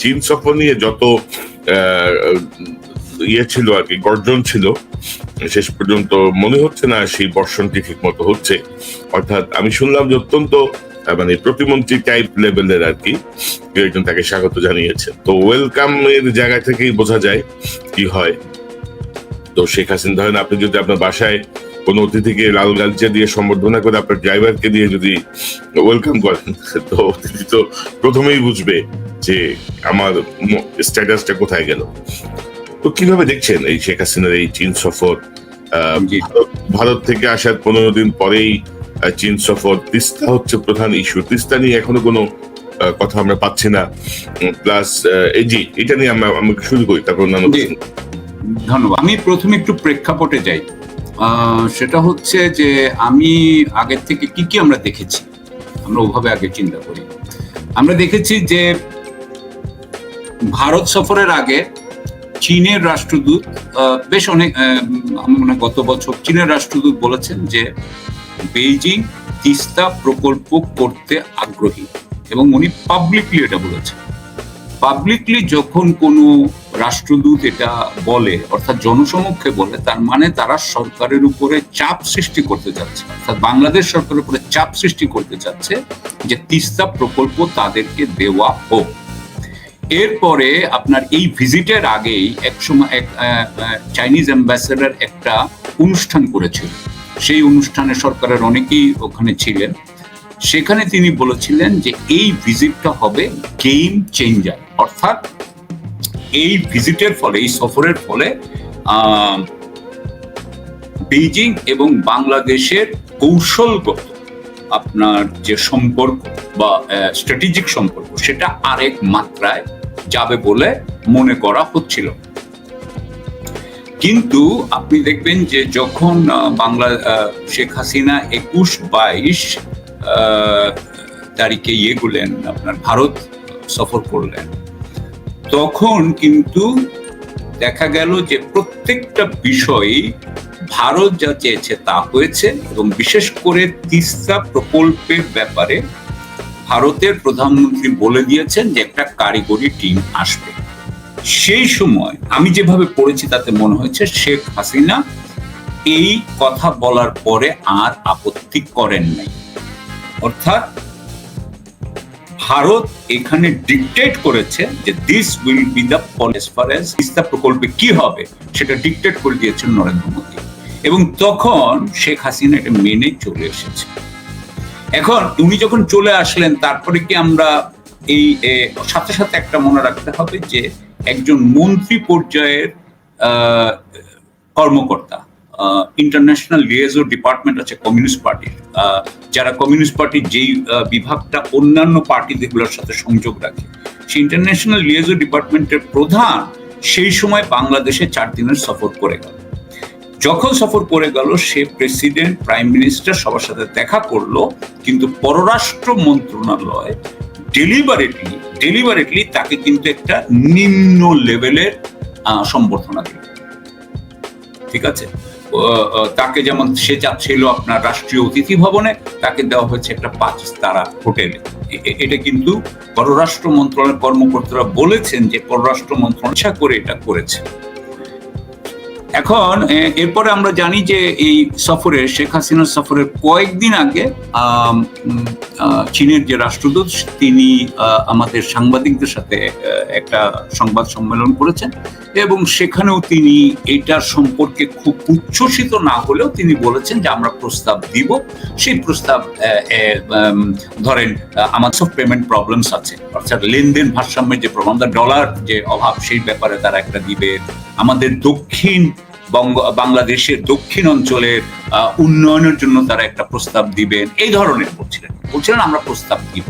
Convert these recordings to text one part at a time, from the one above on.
চীন সফর নিয়ে যত ইয়ে ছিল আর কি, গর্জন ছিল, শেষ পর্যন্ত মনে হচ্ছে না সেই বর্ষণটি ঠিক মতো হচ্ছে। অর্থাৎ আমি শুনলাম যে অত্যন্ত মানে প্রতিমন্ত্রী টাইপ লেভেলের আর কি একজন তাকে স্বাগত জানিয়েছে। তো ওয়েলকাম এর জায়গা থেকেই বোঝা যায় কি হয়। তো শেখ হাসিনা, ধরেন আপনি যদি আপনার বাসায় কোনো অতিথিকে লাল গালচা দিয়ে সম্বর্ধনা করে আপনার ড্রাইভারকে দিয়ে যদি ওয়েলকাম করেন তো অতিথি তো প্রথমেই বুঝবে যে আমার স্ট্যাটাসটা কোথায় গেল। তো কীভাবে দেখছেন এই শেখ হাসিনার এই চীন সফর? ভারত- থেকে আসার পনেরো দিন পরেই চীন সফর তিস্তা হচ্ছে প্রধান ইস্যু। তিস্তা নিয়ে এখনও কোনো কথা আমরা পাচ্ছি না। প্লাস এই জি এটা নিয়ে আমরা আমি শুরু করি তারপর অন্যান্য। ধন্যবাদ। আমি প্রথমে একটু প্রেক্ষাপটে যাই। সেটা হচ্ছে যে আমি আগের থেকে কি কি আমরা দেখেছি? আমরা ওভাবে আগে চিন্তা করি। আমরা দেখেছি যে ভারত সফরের আগে চীনের রাষ্ট্রদূত বেশ অনেক মনে গত বছর চীনের রাষ্ট্রদূত বলেছেন যে বেইজিং তিস্তা প্রকল্প করতে আগ্রহী এবং উনি পাবলিকলি এটা বলেছেন। পাবলিকলি যখন কোনো রাষ্ট্রদূত এটা বলে, অর্থাৎ জনসমক্ষে বলে, তার মানে তারা সরকারের উপরে চাপ সৃষ্টি করতে চাচ্ছে অর্থাৎ বাংলাদেশ সরকারের উপরে চাপ সৃষ্টি করতে চাচ্ছে যে তিস্তা প্রকল্প তাদেরকে দেওয়া হোক। এরপরে আপনার এই ভিজিটের আগেই এক সময় এক চাইনিজ অ্যাম্বাসেডার একটা অনুষ্ঠান করেছিল। সেই অনুষ্ঠানে সরকারের অনেকেই ওখানে ছিলেন। সেখানে তিনি বলেছিলেন যে এই ভিজিটটা হবে গেম চেঞ্জার অর্থাৎ এই ভিজিটের ফলে, এই সফরের ফলে বেইজিং এবং বাংলাদেশের কৌশলগত আপনার যে সম্পর্ক বা স্ট্র্যাটেজিক সম্পর্ক, সেটা আরেক মাত্রায় যাবে বলে মনে করা হচ্ছিল। কিন্তু আপনি দেখবেন যে যখন বাংলা শেখ হাসিনা একুশ বাইশ তারিখে ইয়ে করলেন, আপনার ভারত সফর করলেন। তখন কিন্তু দেখা গেল যে প্রত্যেকটা বিষয়ই ভারত যা চেয়েছে তা হয়েছে এবং বিশেষ করে তিস্তা প্রকল্পের ব্যাপারে ভারতের প্রধানমন্ত্রী বলে দিয়েছেন যে একটা কারিগরি টিম আসবে। সেই সময় আমি যেভাবে পড়েছি তাতে মনে হয়েছে শেখ হাসিনা এই কথা বলার পরে আর আপত্তি করেন নাই। অর্থাৎ ভারত এখানে ডিকটেট করেছে যে this will be the policy far as Teesta প্রকল্পে কি হবে, সেটা ডিকটেট করে দিয়েছেন নরেন্দ্র মোদী। এবং তখন শেখ হাসিনা এটা মেনে চলে এসেছে। এখন উনি যখন চলে আসলেন, তারপরে কি আমরা এই সাথে সাথে একটা মনে রাখতে হবে যে একজন মন্ত্রী পর্যায়ের কর্মকর্তা ইন্টারন্যাশনাল লিয়েজো ডিপার্টমেন্ট আছে কমিউনিস্ট পার্টির যারা কমিউনিস্ট পার্টির যেই বিভাগটা অন্যান্য পার্টিগুলোর সাথে সংযোগ রাখে। সেই ইন্টারন্যাশনাল লিয়েজো ডিপার্টমেন্টের প্রধান সেই সময় বাংলাদেশে চার দিনের সফর করে গেল। যখন সফর করে গেল, সে প্রেসিডেন্ট প্রাইম মিনিস্টার সবার সাথে দেখা করল, কিন্তু পররাষ্ট্র মন্ত্রণালয় ডেলিভারেটলি ডেলিভারেটলি তাকে কিন্তু একটা নিম্ন লেভেলের সম্বর্ধনা দিল। ঠিক আছে? তাকে যেমন সে চাচ্ছিল আপনার রাষ্ট্রীয় অতিথি ভবনে, তাকে দেওয়া হয়েছে একটা পাঁচ তারা হোটেলে এটা কিন্তু পররাষ্ট্র মন্ত্রণালয়ের কর্মকর্তারা বলেছেন যে পররাষ্ট্র মন্ত্রণালয় করে এটা করেছে। এখন এরপরে আমরা জানি যে এই সফরে শেখ হাসিনার সফরের কয়েকদিন আগে চীনের যে রাষ্ট্রদূত, তিনি আমাদের সাংবাদিকদের সাথে একটা সংবাদ সম্মেলন করেছেন এবং সেখানেও তিনি এটার সম্পর্কে খুব উচ্ছ্বসিত না হলেও তিনি বলেছেন যে আমরা প্রস্তাব দিব। সেই প্রস্তাব ধরেন, আমার সব পেমেন্ট প্রবলেমস আছে। অর্থাৎ লেনদেন ভারসাম্যের যে প্রবলেম ডলার যে অভাব, সেই ব্যাপারে তারা একটা দিবে। আমাদের দক্ষিণ বঙ্গ, বাংলাদেশের দক্ষিণ অঞ্চলের উন্নয়নের জন্য তারা একটা প্রস্তাব দিবেন। এই ধরনের বলছিলেন। বলছিলেন, আমরা প্রস্তাব দিব।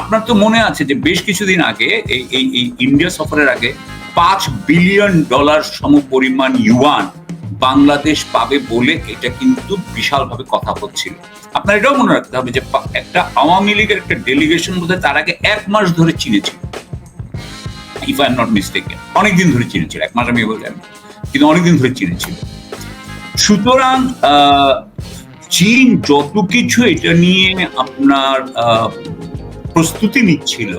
আপনার তো মনে আছে যে বেশ কিছুদিন আগে, এই এই ইন্ডিয়া সফরের আগে পাঁচ বিলিয়ন ডলার সমপরিমাণ ইউয়ান বাংলাদেশ পাবে বলে এটা কিন্তু বিশালভাবে কথা হচ্ছিল আপনার এটাও মনে রাখতে হবে যে একটা আওয়ামী লীগের একটা ডেলিগেশন বোধহয় তার আগে এক মাস ধরে চিনেছিল। If I am not mistaken অনেকদিন ধরে চিনেছিল, এক মাস আমি বললাম। কিন্তু অনেকদিন ধরে চীনে ছিল। সুতরাং চীন যত কিছু এটা নিয়ে আপনার প্রস্তুতি নিচ্ছিল,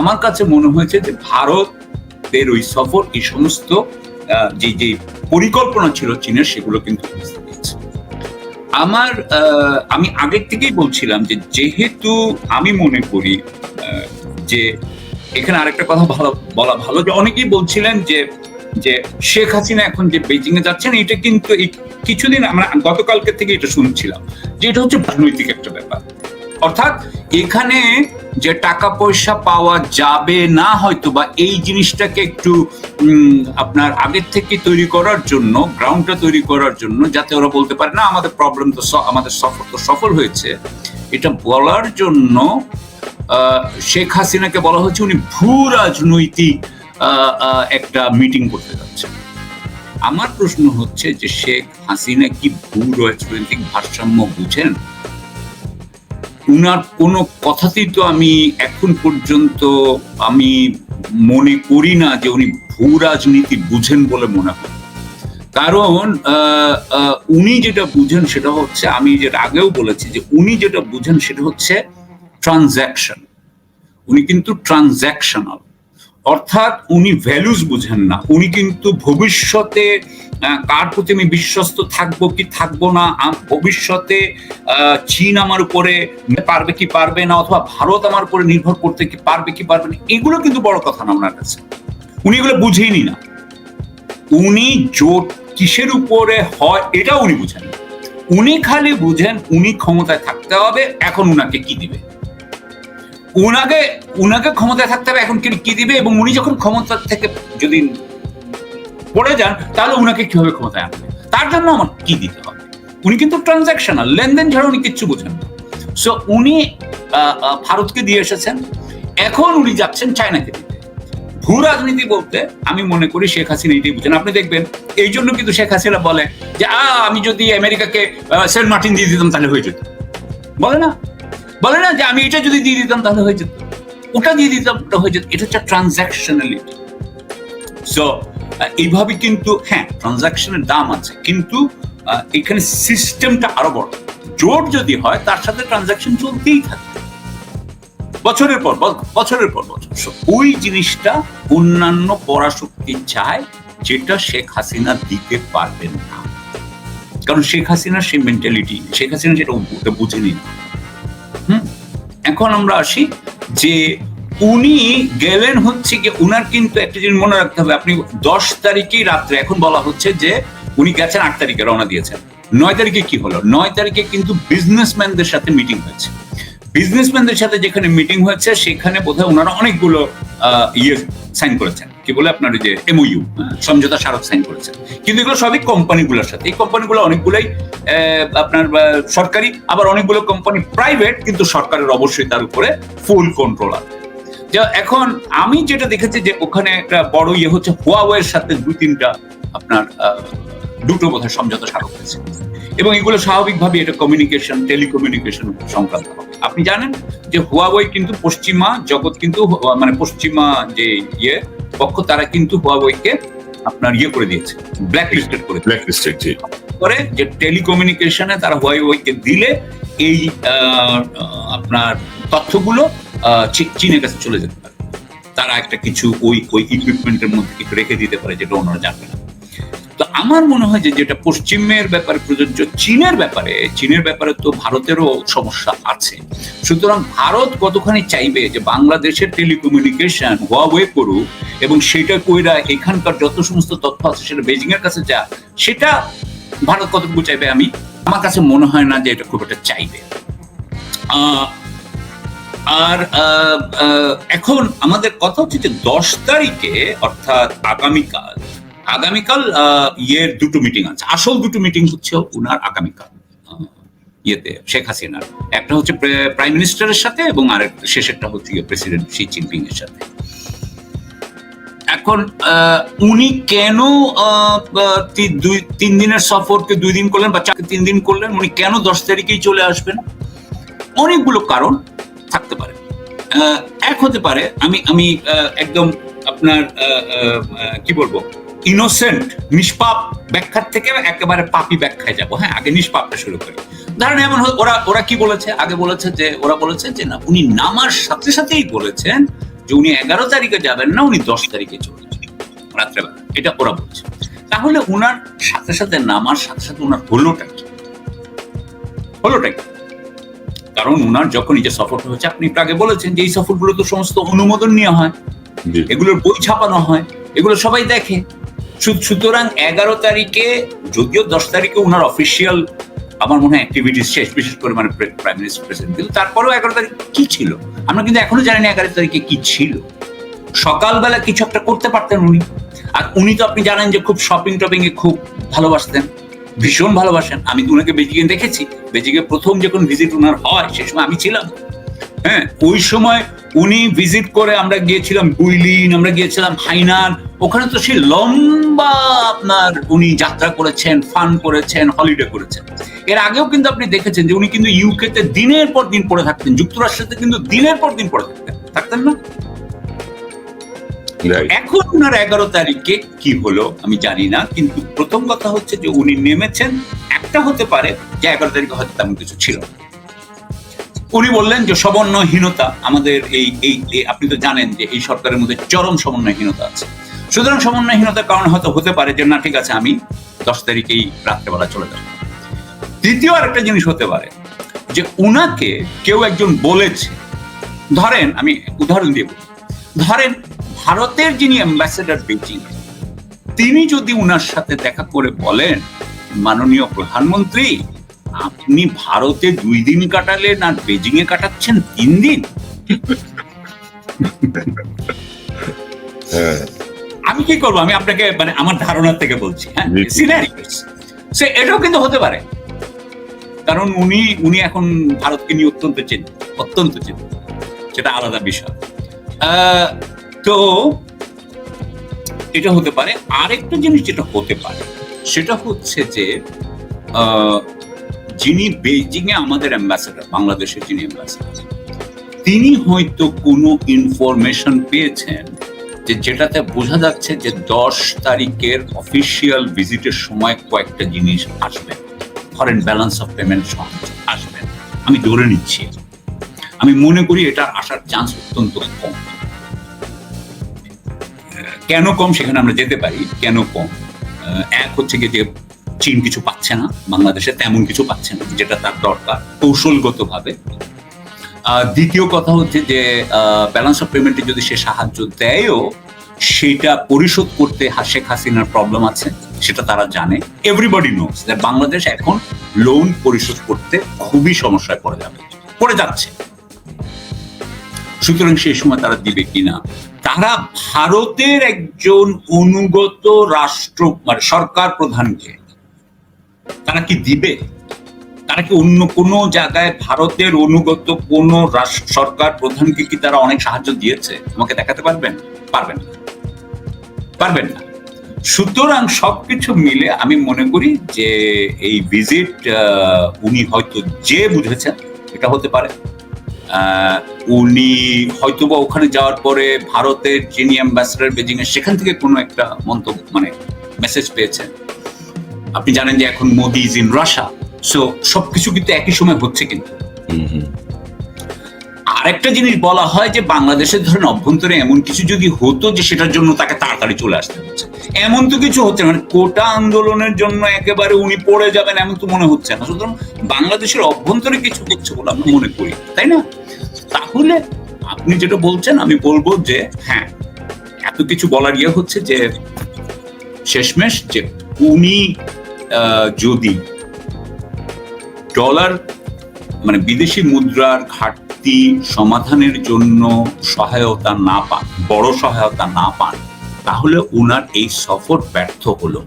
আমার কাছে মনে হয়েছে যে ভারতের ওই সফর, এই সমস্ত যে যে পরিকল্পনা ছিল চীনের, সেগুলো কিন্তু আমার আমি আগের থেকেই বলছিলাম যে যেহেতু আমি মনে করি যে এখানে আরেকটা কথা ভালো, বলা ভালো, যে অনেকেই বলছিলেন যে যে শেখ হাসিনা এখন যে বেজিং এ যাচ্ছেন, এটা কিন্তু এই কিছুদিন আমরা গতকালকে থেকে এটা শুনছিলাম যে এটা হচ্ছে রাজনৈতিক একটা ব্যাপার। অর্থাৎ এখানে যে টাকা পয়সা পাওয়া যাবে না হয়তো বা এই জিনিসটাকে একটু আপনার আগের থেকে তৈরি করার জন্য গ্রাউন্ডটা তৈরি করার জন্য, যাতে ওরা বলতে পারে, না, আমাদের প্রবলেম তো আমাদের সফর তো সফল হয়েছে। এটা বলার জন্য শেখ হাসিনাকে বলা হচ্ছে উনি ভূ রাজনৈতিক একটা মিটিং করতে যাচ্ছেন আমার প্রশ্ন হচ্ছে যে শেখ হাসিনা কি ভূ রাজনৈতিক ভারসাম্য বুঝেন? উনার কোনো কথাতেই তো আমি এখন পর্যন্ত আমি মনে করি না যে উনি ভূ রাজনীতি বুঝেন বলে মনে হয় কারণ উনি যেটা বুঝেন সেটা হচ্ছে, আমি যেটা আগেও বলেছি যে উনি যেটা বুঝেন সেটা হচ্ছে ট্রানজ্যাকশন উনি কিন্তু ট্রানজ্যাকশনাল অর্থাৎ উনি ভ্যালুস বুঝেন না। উনি কিন্তু ভবিষ্যতে কার প্রতি আমি বিশ্বস্ত থাকব কি থাকব না ভবিষ্যতে চীন আমার উপরে পারবে কি পারবে না, অথবা ভারত আমার উপরে নির্ভর করতে কি পারবে কি পারবে না, এগুলো কিন্তু বড় কথা না ওনার কাছে। উনি এগুলো বুঝেইনি না। উনি জোট কিসের উপরে হয় এটা উনি বুঝেন উনি খালি বুঝেন উনি ক্ষমতায় থাকতে হবে, এখন উনাকে কি দিবে? উনাকে উনাকে ক্ষমতায় থাকতে হবে, এখন কি দিবে? এবং উনি যখন ক্ষমতা থেকে যদি পড়ে যান, তাহলে উনাকে কীভাবে ক্ষমতায় আনবে তার জন্য আমার কি দিতে হবে? উনি কিন্তু ট্রানজাকশনাল লেনদেন ছাড়া উনি কিচ্ছু বোঝেন সো উনি ভারতকে দিয়ে এসেছেন। এখন উনি যাচ্ছেন চায়নাকে দিতে। ভূ রাজনীতি বলতে আমি মনে করি শেখ হাসিনা এটাই বুঝেন। আপনি দেখবেন, এই জন্য কিন্তু শেখ হাসিনা বলে যে, আ, আমি যদি আমেরিকাকে সেন্ট মার্টিন দিয়ে দিতাম, তাহলে হয়ে যেত। বলে না? বলে না যে আমি এটা যদি দিয়ে দিতাম তাহলে হয়ে যেত। ওটা দিয়ে দিতাম, ওটা হয়ে যেত। এটা হচ্ছে ট্রানজাকশনালিটি সো এইভাবে কিন্তু হ্যাঁ ট্রানজাকশনের দাম আছে। কিন্তু এখানে সিস্টেমটা আরও বড়। জোট যদি হয়, তার সাথে ট্রানজাকশন চলতেই থাকে। বছরের পর বছরের পর বছর। ওই জিনিসটা অন্যান্য পরাশক্তি চায় যেটা শেখ হাসিনা দিতে পারবেন না। কারণ শেখ হাসিনার সেই মেন্টালিটি শেখ হাসিনা যেটা বুঝে বুঝেনি। না হুম? এখন আমরা আসি যে উনি গেলেন হচ্ছে কি উনার কিন্তু একটা জিনিস মনে রাখতে হবে, আপনি দশ তারিখেই রাত্রে, এখন বলা হচ্ছে যে উনি গেছেন আট তারিখে, রওনা দিয়েছেন। নয় তারিখে কি হলো? নয় তারিখে কিন্তু বিজনেসম্যানদের সাথে মিটিং হয়েছে। বিজনেসম্যানদের সাথে যেখানে মিটিং হয়েছে, সেখানে বোধহয় ওনারা অনেকগুলো ইয়ে সাইন করেছেন। কি বলে আপনার ওই যে এমওইউ সমঝোতা স্মারক সাইন করেছেন। কিন্তু এগুলো সবই কোম্পানিগুলোর সাথে। এই কোম্পানিগুলো অনেকগুলোই আপনার সরকারি, আবার অনেকগুলো কোম্পানি প্রাইভেট, কিন্তু সরকারের অবশ্যই তার উপরে ফুল কন্ট্রোল আছে। এখন আমি যেটা দেখেছি যে ওখানে একটা বড় ইয়ে হচ্ছে হুয়াওয়ের সাথে দুই তিনটা আপনার দুটো বোধহয় সমঝোতা স্মারক হয়েছে। এবং এগুলো স্বাভাবিকভাবে এটা কমিউনিকেশন টেলিকমিউনিকেশন সংক্রান্ত হবে। আপনি জানেন যে হুয়াওয়ে কিন্তু পশ্চিমা জগৎ কিন্তু মানে পশ্চিমা যে ইয়ে পক্ষ তারা কিন্তু হুয়াওয়েকে আপনার ইয়ে করে দিয়েছে ব্ল্যাক লিস্টেড করে ব্ল্যাক লিস্টেড জি। করে যে টেলিকমিউনিকেশনে তারা হুয়াওয়েকে দিলে এই আহ, আপনার তথ্যগুলো চীনের কাছে চলে যেতে পারে। তারা একটা কিছু ওই ওই ইকুইপমেন্টের মধ্যে কিছু রেখে দিতে পারে যেটা ওনারা জানবে না তো আমার মনে হয় যে যেটা পশ্চিমের ব্যাপারে প্রযোজ্য, চীনের ব্যাপারে চীনের ব্যাপারে তো ভারতেরও সমস্যা আছে। সুতরাং ভারত কতখানি চাইবে যে বাংলাদেশের টেলিকমিউনিকেশন হুয়াওয়ে করুক এবং সেটা কইরা এখানকার যত সমস্ত তথ্য আছে সেটা বেজিং এর কাছে যা, সেটা ভারত কতটুকু চাইবে আমি, আমার কাছে মনে হয় না যে এটা খুব একটা চাইবে। আর এখন আমাদের কথা হচ্ছে যে দশ তারিখে, অর্থাৎ আগামীকাল আগামীকাল ইয়ের দুটো মিটিং আছে। আসল দুটো মিটিং হচ্ছে উনার আগামীকাল ইয়েতে, শেখ হাসিনার। একটা হচ্ছে প্রাইম মিনিস্টারের সাথে এবং আরেক, শেষেরটা হচ্ছে প্রেসিডেন্ট শি জিনপিং এর সাথে। এখন উনি কেন দুই, তিন দিনের সফরকে দুই দিন করলেন বা চারকে তিন দিন করলেন, উনি কেন দশ তারিখেই চলে আসবেন? অনেকগুলো কারণ থাকতে পারে। এক হতে পারে, আমি আমি একদম আপনার কি বলব? ইনোসেন্ট নিষ্পাপ ব্যাখ্যার থেকে একেবারে পাপি ব্যাখ্যায় যাব। হ্যাঁ আগে নিষ্পাপটা শুরু করি। ধরেন এমন ওরা ওরা কি বলেছে? আগে বলেছে যে ওরা বলেছে যে না উনি নামার সাথে সাথেই বলেছেন যে উনি এগারো তারিখে যাবেন না উনি দশ তারিখে চলে যাবেন। রাত্রেবেলা। এটা ওরা বলছে। তাহলে উনার সাথে সাথে নামার সাথে সাথে উনার হলোটা কি? হলোটা কি? কারণ উনার যখন এই যে সফরটা হচ্ছে আপনি আগে বলেছেন যে এই সফরগুলো তো সমস্ত অনুমোদন নিয়ে হয়। এগুলোর বই ছাপানো হয়। এগুলো সবাই দেখে। সুতরাং এগারো তারিখে যদিও দশ তারিখে উনার অফিসিয়াল আমার মনে হয় অ্যাক্টিভিটিস শেষ, বিশেষ করে মানে প্রাইম মিনিস্টার প্রেসিডেন্ট কিন্তু তারপরেও এগারো তারিখ কি ছিল? আমরা কিন্তু এখনও জানি না এগারো তারিখে কি ছিল। সকালবেলা কিছু একটা করতে পারতেন উনি। আর উনি তো আপনি জানেন যে খুব শপিং টপিং এ খুব ভালোবাসতেন, ভীষণ ভালোবাসেন। আমি উনাকে বেজিংয়ে দেখেছি। বেজিকে প্রথম যখন ভিজিট উনার হয়, সে সময় আমি ছিলাম। হ্যাঁ ওই সময় উনি ভিজিট করে আমরা গিয়েছিলাম গুইলিন, আমরা গিয়েছিলাম হাইনান ওখানে তো সেই লম্বা আপনার উনি যাত্রা করেছেন ফান করেছেন হলিডে করেছেন। এর আগেও কিন্তু আপনি দেখেছেন যে উনি কিন্তু ইউকে তে দিনের পর দিন পড়ে থাকতেন যুক্তরাষ্ট্রতে কিন্তু দিনের পর দিন পড়ে থাকতেন। থাকতেন না? এখন ওনার এগারো তারিখে কি হলো আমি জানি না কিন্তু প্রথম কথা হচ্ছে যে উনি নেমেছেন। একটা হতে পারে যে এগারো তারিখে হয়তো তেমন কিছু ছিল না। উনি বললেন যে সমন্বয়হীনতা আমাদের এই এই এই- আপনি তো জানেন যে এই সরকারের মধ্যে চরম সমন্বয়হীনতা আছে। সুতরাং সমন্বয়হীনতার কারণে হয়তো হতে পারে যে, না, ঠিক আছে, আমি দশ তারিখেই রাত্রেবেলা চলে যাব। দ্বিতীয় আরেকটা জিনিস হতে পারে যে, উনাকে কেউ একজন বলেছে। ধরেন, আমি উদাহরণ দিয়ে বলি। ধরেন, ভারতের যিনি অ্যাম্বাসেডার বেজিং তিনি যদি উনার সাথে দেখা করে বলেন, মাননীয় প্রধানমন্ত্রী, আপনি ভারতে দুই দিন কাটালেন আর বেজিং এ কাটাচ্ছেন তিন দিন? হ্যাঁ। আমি কি করব? আমি আপনাকে মানে আমার ধারণা থেকে বলছি হ্যাঁ? সিনারিওস সে এটাও কিন্তু হতে পারে। কারণ উনি উনি এখন ভারতকে নিয়ে অত্যন্ত চিন্তিত অত্যন্ত চিন্তিত। সেটা আলাদা বিষয়। তো এটা হতে পারে। আরেকটা জিনিস যেটা হতে পারে সেটা হচ্ছে যে আহ, যিনি বেইজিং এ আমাদের অ্যাম্বাসেডার বাংলাদেশের যিনি অ্যাম্বাসেডার তিনি হয়তো কোনো ইনফরমেশন পেয়েছেন যে যেটাতে বোঝা যাচ্ছে যে দশ তারিখের অফিসিয়াল ভিজিটের সময় কয়েকটা জিনিস আসবে। ফরেন ব্যালেন্স অফ পেমেন্ট আসবেন আমি ধরে নিচ্ছি আমি মনে করি এটা আসার চান্স অত্যন্ত কম। কেন কম সেখানে আমরা যেতে পারি? কেন কম? এক হচ্ছে গিয়ে যে চীন কিছু পাচ্ছে না, বাংলাদেশে তেমন কিছু পাচ্ছে না, যেটা তার দরকার কৌশলগতভাবে। দ্বিতীয় কথা হচ্ছে যে ব্যালেন্স অফ পেমেন্টে যদি সে সাহায্য দেয়ও, সেটা পরিশোধ করতে শেখ হাসিনার প্রবলেম আছে, সেটা তারা জানে। এভরিবডি নোস যে বাংলাদেশ এখন লোন পরিশোধ করতে খুবই সমস্যায় পড়ে যাবে, পড়ে যাচ্ছে। সুতরাং সেই সময় তারা দিবে কিনা? তারা ভারতের একজন অনুগত রাষ্ট্র মানে সরকার প্রধানকে, তারা কি দিবে? তারা কি অন্য কোনো জায়গায় ভারতের অনুগত কোন সরকার প্রধানকে কি তারা অনেক সাহায্য দিয়েছে? আমাকে দেখাতে পারবেন? পারবেন না। পারবেন না। সুতরাং সবকিছু মিলে আমি মনে করি যে এই ভিজিট উনি হয়তো যে বুঝেছেন, এটা হতে পারে। উনি হয়তোবা ওখানে যাওয়ার পরে ভারতের যিনি অ্যাম্বাসেডার বেজিং এর সেখান থেকে কোনো একটা মন্তব্য মানে মেসেজ পেয়েছেন। আপনি জানেন যে এখন Modi is in Russia so সবকিছু কিন্তু একই সময় হচ্ছে কিন্তু। আরেকটা জিনিস বলা হয় যে বাংলাদেশের ধরেন অভ্যন্তরে এমন কিছু যদি হতো যে, সেটার জন্য তাকে তাড়াতাড়ি চলে আসতে হচ্ছে। এমন তো কিছু হচ্ছে মানে কোটা আন্দোলনের জন্য একেবারে উনি পড়ে যাবেন এমন তো মনে হচ্ছে না। সুতরাং বাংলাদেশের অভ্যন্তরে কিছু হচ্ছে বলে আমি মনে করি, তাই না? তাহলে আপনি যেটা বলছেন, আমি বলব যে হ্যাঁ এত কিছু বলার ইয়ে হচ্ছে যে, শেষমেশ যে, উনি যদি ডলার মানে বিদেশি মুদ্রার ঘাটতি সমাধানের জন্য সহায়তা না পান বড় সহায়তা না পান, তাহলে ওনার এই সফর ব্যর্থ হলো।